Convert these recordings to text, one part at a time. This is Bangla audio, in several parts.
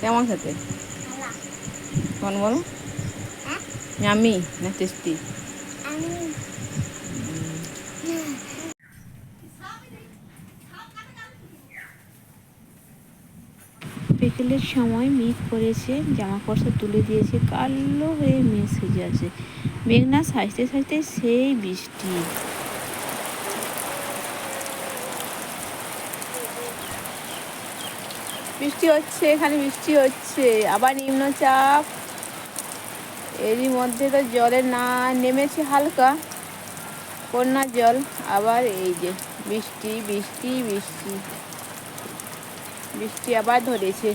কেমন খেতে? না টেস্টি বিকেলের সময় মেঘ করেছে, জামা কাপড় তুলে দিয়েছে, কালো হয়ে মেঘ সেজে আছে। মেঘনা সাজতে সাজতে সেই বৃষ্টি। বৃষ্টি হচ্ছে, এখানে বৃষ্টি হচ্ছে, আবার নিম্নচাপ এরই মধ্যে তো জলে না নেমেছে হালকা বন্যার জল, আবার এই যে বৃষ্টি বৃষ্টি বৃষ্টি। বৃষ্টি আবার ধরেছে।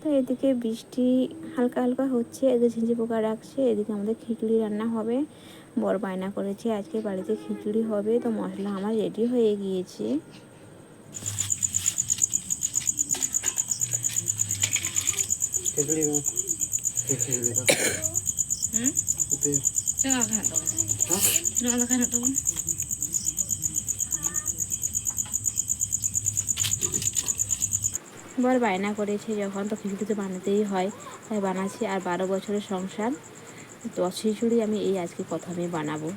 তো এদিকে বৃষ্টি হালকা হালকা হচ্ছে, এদিকে ঝিঁঝি পোকা রাখছে, এদিকে আমাদের খিচুড়ি রান্না হবে। বড় বায়না করেছে আজকে বাড়িতে খিচুড়ি হবে তো মশলা আমার রেডি হয়ে গিয়েছে। ওতে হ্যাঁ? বর বায়না করেছে যখন তো খিচুড়ি তো বানাতেই হয়। তাই বানাচ্ছি আর বারো বছরের সংসার। তো খিচুড়ি আমি এই আজকে প্রথমে বানাবো।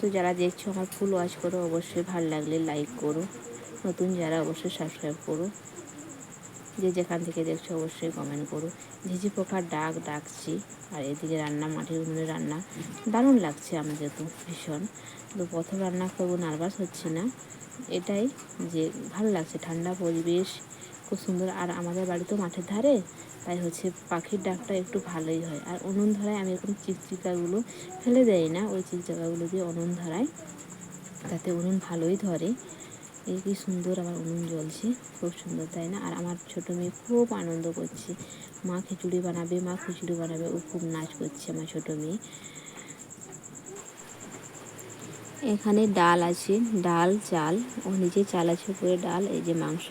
তো যারা দেখছ আমার ফুল ওয়াচ করো, অবশ্যই ভালো লাগলে লাইক করো। নতুন যারা অবশ্যই সাবস্ক্রাইব করো। যে যেখান থেকে দেখছ অবশ্যই কমেন্ট করো। ঝিঝি পোকার ডাক ডাকছি, আর এদিকে রান্না, মাটির উনুনে রান্না। দারুণ লাগছে আমাকে তো ভীষণ। তো প্রথম রান্না করব নার্ভাস হচ্ছে না। এটাই যে ভালো লাগছে, ঠান্ডা পরিবেশ, খুব সুন্দর। আর আমাদের বাড়ি তো মাঠের ধারে তাই হচ্ছে পাখির ডাকটা একটু ভালোই হয়। আর ধরায় আমি এরকম চিকচিকাগুলো ফেলে দেয় না, ওই চিকচিকাগুলো দিয়ে ধরায় তাতে উনুন ভালোই ধরে। এই কি সুন্দর আমার উনুন জ্বলছে, খুব সুন্দর, তাই না? আর আমার ছোটো মেয়ে খুব আনন্দ করছে। মা খিচুড়ি বানাবে, মা খিচুড়ি বানাবে, ও খুব নাচ করছে আমার ছোটো মেয়ে। এখানে ডাল আছে, ডাল, চাল, ও নিচে চাল আছে উপরে ডাল, এই যে মাংস,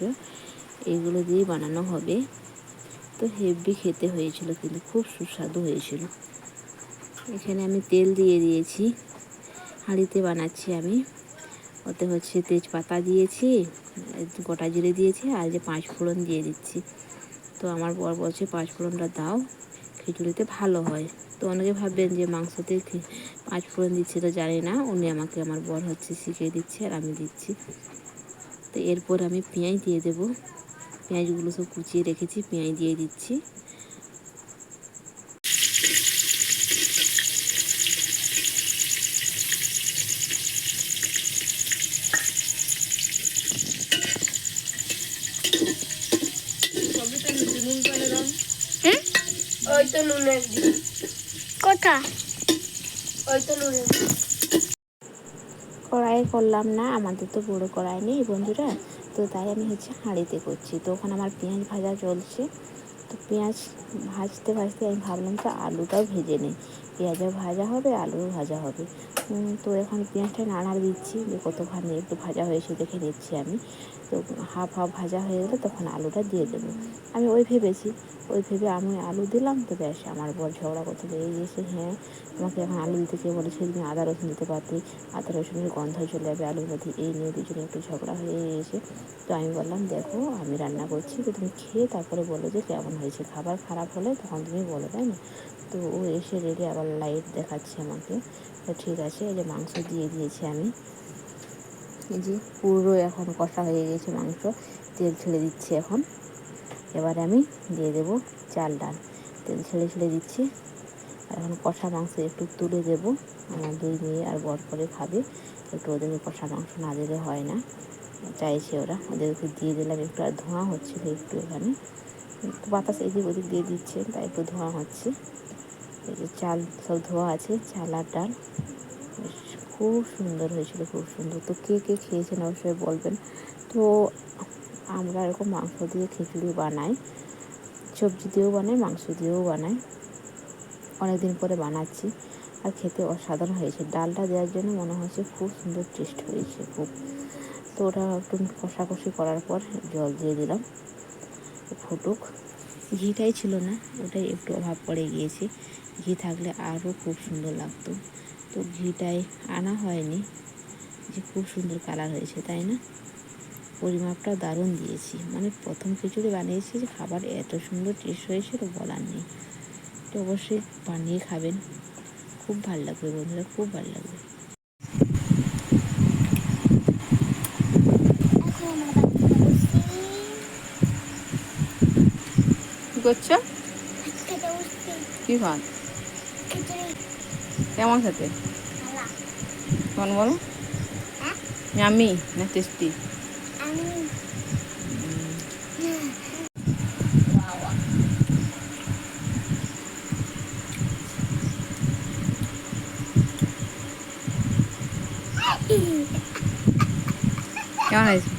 এগুলো দিয়ে বানানো হবে। তো হেভি খেতে হয়েছিল কিন্তু খুব সুস্বাদু হয়েছিল। এখানে আমি তেল দিয়ে দিয়েছি। হাঁড়িতে বানাচ্ছি আমি। ওতে হচ্ছে তেজপাতা দিয়েছি, গোটা জিরে দিয়েছি আর যে পাঁচ ফোড়ন দিয়ে দিচ্ছি। তো আমার বর বলছে, পাঁচ ফোড়নটা দাও, খিচুড়িতে ভালো হয়। তো অনেকে ভাববেন যে মাংসতে পাঁচ ফোড়ন দিচ্ছে তো জানি না। উনি আমাকে, আমার বর হচ্ছে শিখিয়ে দিচ্ছে আর আমি দিচ্ছি। তো এরপর আমি পেঁয়াজ দিয়ে দেবো। পেঁয়াজগুলো সব কুচিয়ে রেখেছি পেঁয়াজ দিয়ে দিচ্ছি। ওই তো দিন। কোথা ওই তো নুনের দিন কড়াইয়ে করলাম না, আমাদের তো বড়ো কড়াই নেই বন্ধুরা, তো তাই আমি হচ্ছে হাঁড়িতে করছি। তো ওখানে আমার পেঁয়াজ ভাজা চলছে, তো পেঁয়াজ ভাজতে ভাজতে আমি ভাবলাম তো আলুটাও ভেজে নিই। পেঁয়াজও ভাজা হবে আলুও ভাজা হবে। তো এখন পেঁয়াজটা নাড়া দিচ্ছি, যে কতখানি একটু ভাজা হয়েছে দেখে নিচ্ছি আমি। তো হাফ হাফ ভাজা হয়ে গেলে তখন আলুটা দিয়ে দেবো। আমি ওই ভেবেছি, ওই ভেবে আমি আলু দিলাম তো ব্যাস, আমার বর ঝগড়া করতে লেগে গিয়েছে হ্যাঁ তোমাকে এখন আলু দিতে কে বলেছে তুমি আদা রসুন দিতে পারতে, আদা রসুনের গন্ধ চলে যাবে, আলুর মধ্যে এই নিয়ে দুজনে একটু ঝগড়া হয়ে গিয়েছে। তো আমি বললাম, দেখো, আমি রান্না করছি, তো তুমি খেয়ে তারপরে বলো যে কেমন হয়েছে। খাবার খারাপ হলে তখন তুমি বলো, তাই না? তো ও এসে রেডি আবার লাইট দেখাচ্ছে আমাকে। তো ঠিক আছে, এই যে মাংস দিয়ে দিয়েছি আমি। এই যে পুরো এখন কষা হয়ে গেছে মাংস, তেল ছেড়ে দিচ্ছি এখন। এবারে আমি দিয়ে দেবো চাল ডাল। তেল ছেড়ে ছেড়ে দিচ্ছি। এখন কষা মাংস একটু তুলে দেবো। আমার দুই মেয়ে আর বর করে খাবে। একটু ওদেরকে কষা মাংস না দিলে হয় না। চাইছে ওরা। ওদেরকে দিয়ে দিলাম। একটু আর ধোঁয়া হচ্ছিল একটু এখানে। বাতাস এদিক ওদিক দিয়ে দিচ্ছে, তাই একটু ধোঁয়া হচ্ছে। এই যে চাল সব ধোয়া আছে, চাল আর ডাল। খুব সুন্দর হয়েছিল, খুব সুন্দর। তো কে কে খেয়েছেন অবশ্যই বলবেন। তো আমরা এরকম মাংস দিয়ে খিচুড়ি বানাই, সবজি দিয়েও বানাই, মাংস দিয়েও বানাই। অনেক দিন পরে বানাচ্ছি আর খেতে অসাধারণ হয়েছে। ডালটা দেওয়ার জন্য মনে হয়েছে খুব সুন্দর টেস্ট হয়েছে, খুব। তো ওটা একটু কষাকষি করার পর জল দিয়ে দিলাম। ফুটুক। ঘিটাই ছিল না, ওটাই একটু অভাব পড়ে গিয়েছে। ঘি থাকলে আরও খুব সুন্দর লাগতো। তো ঘিটাই আনা হয়নি যে খুব সুন্দর কালার হয়েছে তাই না? পরিমাপটাও দারুণ দিয়েছি। মানে প্রথম খিচুড়ি বানিয়েছি যে খাবার এত সুন্দর টেস্ট হয়েছিল বলার নেই। তো অবশ্যই বানিয়ে খাবেন। খুব ভালো লাগবে বন্ধুরা খুব ভালো লাগবে। কি করছ কি কেমন খেতে? কেমন বলো? আমি না টেস্টি? কেমন হয়েছে?